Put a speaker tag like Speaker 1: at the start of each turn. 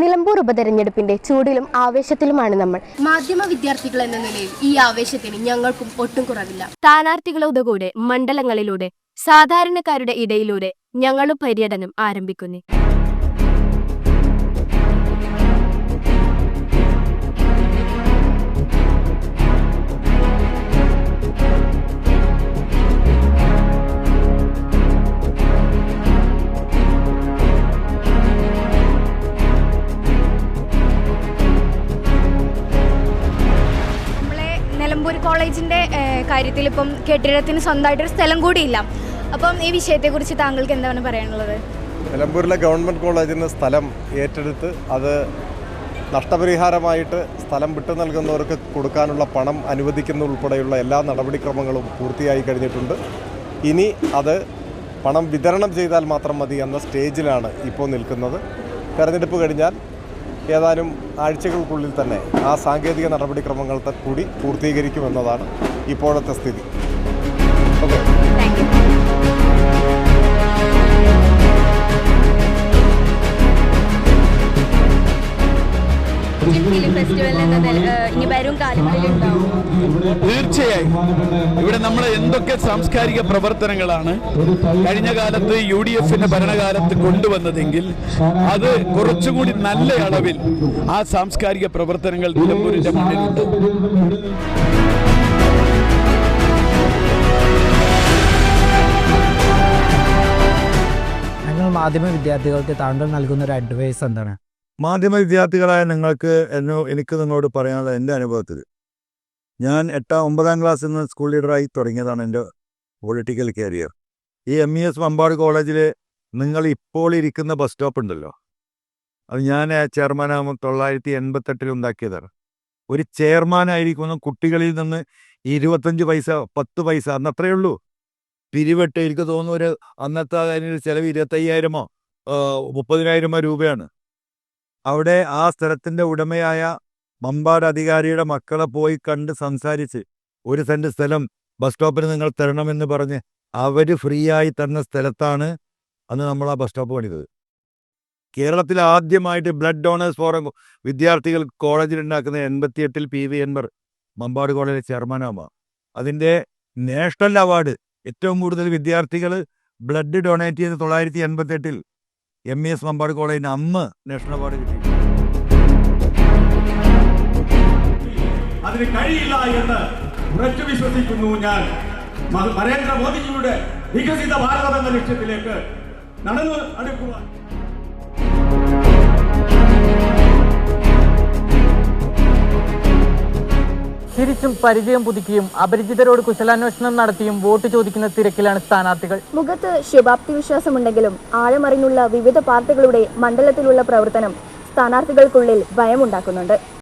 Speaker 1: നിലമ്പൂർ ഉപതെരഞ്ഞെടുപ്പിന്റെ ചൂടിലും ആവേശത്തിലുമാണ് നമ്മൾ. മാധ്യമ വിദ്യാർത്ഥികൾ എന്ന നിലയിൽ ഈ ആവേശത്തിന് ഞങ്ങൾക്കും ഒട്ടും കുറവില്ല. സ്ഥാനാർത്ഥികളുടെ മണ്ഡലങ്ങളിലൂടെ സാധാരണക്കാരുടെ ഇടയിലൂടെ ഞങ്ങളും പര്യടനം ആരംഭിക്കുന്നു.
Speaker 2: നിലമ്പൂർ കോളേജിന്റെ കാര്യത്തിൽ ഇപ്പം കെട്ടിടത്തിന് സ്വന്തമായിട്ടൊരു സ്ഥലം കൂടിയില്ല. അപ്പം ഈ വിഷയത്തെക്കുറിച്ച് താങ്കൾക്ക് എന്താണ് പറയാനുള്ളത്?
Speaker 3: നിലമ്പൂരിലെ ഗവൺമെന്റ് കോളേജിന് സ്ഥലം ഏറ്റെടുത്ത് അത് നഷ്ടപരിഹാരമായിട്ട് സ്ഥലം വിട്ടു നൽകുന്നവർക്ക് കൊടുക്കാനുള്ള പണം അനുവദിക്കുന്ന ഉൾപ്പെടെയുള്ള എല്ലാ നടപടിക്രമങ്ങളും പൂർത്തിയായി കഴിഞ്ഞിട്ടുണ്ട്. ഇനി അത് പണം വിതരണം ചെയ്താൽ മാത്രം മതി എന്ന സ്റ്റേജിലാണ് ഇപ്പോൾ നിൽക്കുന്നത്. തെരഞ്ഞെടുപ്പ് കഴിഞ്ഞാൽ ഏതാനും ആഴ്ചകൾക്കുള്ളിൽ തന്നെ ആ സാങ്കേതിക നടപടിക്രമങ്ങൾ കൂടി പൂർത്തീകരിക്കുമെന്നതാണ് ഇപ്പോഴത്തെ സ്ഥിതി.
Speaker 4: ഫിലിം ഫെസ്റ്റിവൽ എന്ന ഇനി വരും കാലങ്ങളിൽ ഉണ്ടാവും.
Speaker 5: തീർച്ചയായും. ഇവിടെ നമ്മൾ എന്തൊക്കെ സാംസ്കാരിക പ്രവർത്തനങ്ങളാണ് കഴിഞ്ഞ കാലത്ത് യു ഡി എഫിന്റെ ഭരണകാലത്ത് കൊണ്ടുവന്നതെങ്കിൽ അത് കുറച്ചുകൂടി നല്ല അളവിൽ ആ സാംസ്കാരിക പ്രവർത്തനങ്ങൾ നിലമ്പൂരിന്റെ മുന്നിലുണ്ട്
Speaker 6: ഞങ്ങൾ മാധ്യമ വിദ്യാർത്ഥികൾക്ക് താങ്കൾ നൽകുന്ന ഒരു അഡ്വൈസ് എന്താണ്?
Speaker 7: മാധ്യമ വിദ്യാർത്ഥികളായ നിങ്ങൾക്ക് എന്നോ എനിക്ക് നിങ്ങളോട് പറയാനുള്ള എന്റെ അനുഭവത്തിൽ ഞാൻ എട്ടാം ഒമ്പതാം ക്ലാസ്സിൽ നിന്ന് സ്കൂൾ ലീഡറായി തുടങ്ങിയതാണ് എന്റെ പൊളിറ്റിക്കൽ കരിയർ ഈ എം ഇ എസ് മമ്പാട് കോളേജിൽ നിങ്ങൾ ഇപ്പോൾ ഇരിക്കുന്ന ബസ് സ്റ്റോപ്പ് ഉണ്ടല്ലോ. അത് ഞാൻ ചെയർമാനാകുമ്പോൾ തൊള്ളായിരത്തി എൺപത്തെട്ടിൽ ഉണ്ടാക്കിയതാണ്. ഒരു ചെയർമാനായിരിക്കുന്ന കുട്ടികളിൽ നിന്ന് ഇരുപത്തഞ്ച് പൈസ പത്ത് പൈസ അന്ന് അത്രയേ ഉള്ളൂ. പിരിവെട്ട് എനിക്ക് തോന്നുന്നു ഒരു അന്നത്തെ അതിന് ചിലവ് ഇരുപത്തയ്യായിരമോ മുപ്പതിനായിരമോ രൂപയാണ്. അവിടെ ആ സ്ഥലത്തിന്റെ ഉടമയായ മമ്പാട് അധികാരിയുടെ മക്കളെ പോയി കണ്ട് സംസാരിച്ച് ഒരു സെന്റ് സ്ഥലം ബസ് സ്റ്റോപ്പിന് നിങ്ങൾ തരണമെന്ന് പറഞ്ഞ് അവർ ഫ്രീ ആയി തന്ന സ്ഥലത്താണ് അന്ന് നമ്മൾ ആ ബസ് സ്റ്റോപ്പ് പണിതത്. കേരളത്തിൽ ആദ്യമായിട്ട് ബ്ലഡ് ഡോണേഴ്സ് ഫോറം വിദ്യാർത്ഥികൾ കോളേജിൽ ഉണ്ടാക്കുന്ന എൺപത്തിയെട്ടിൽ പി വി എൻവർ മമ്പാട് കോളേജിലെ ചെയർമാനാവുക അതിന്റെ നാഷണൽ അവാർഡ് ഏറ്റവും കൂടുതൽ വിദ്യാർത്ഥികൾ ബ്ലഡ് ഡൊണേറ്റ് ചെയ്ത് തൊള്ളായിരത്തി എൺപത്തെട്ടിൽ എം ഇ എസ് മമ്പാട് കോളേജിന് അന്ന് നാഷണൽ അവാർഡ് കിട്ടി
Speaker 8: അതിന് കഴിയില്ല എന്ന് ഉറച്ചു വിശ്വസിക്കുന്നു ഞാൻ. നരേന്ദ്രമോദിജിയുടെ വികസിത ഭാരതം എന്ന ലക്ഷ്യത്തിലേക്ക് നടന്നു അടുക്കുവാൻ
Speaker 6: തിരിച്ചും പരിചയം പുതുക്കിയും അപരിചിതരോട് കുശലാന്വേഷണം നടത്തിയും വോട്ട് ചോദിക്കുന്ന തിരക്കിലാണ് സ്ഥാനാർത്ഥികൾ.
Speaker 9: മുഖത്ത് ശുഭാപ്തി വിശ്വാസമുണ്ടെങ്കിലും ആഴമറിഞ്ഞുള്ള വിവിധ പാർട്ടികളുടെ മണ്ഡലത്തിലുള്ള പ്രവർത്തനം സ്ഥാനാർത്ഥികൾക്കുള്ളിൽ ഭയമുണ്ടാക്കുന്നുണ്ട്.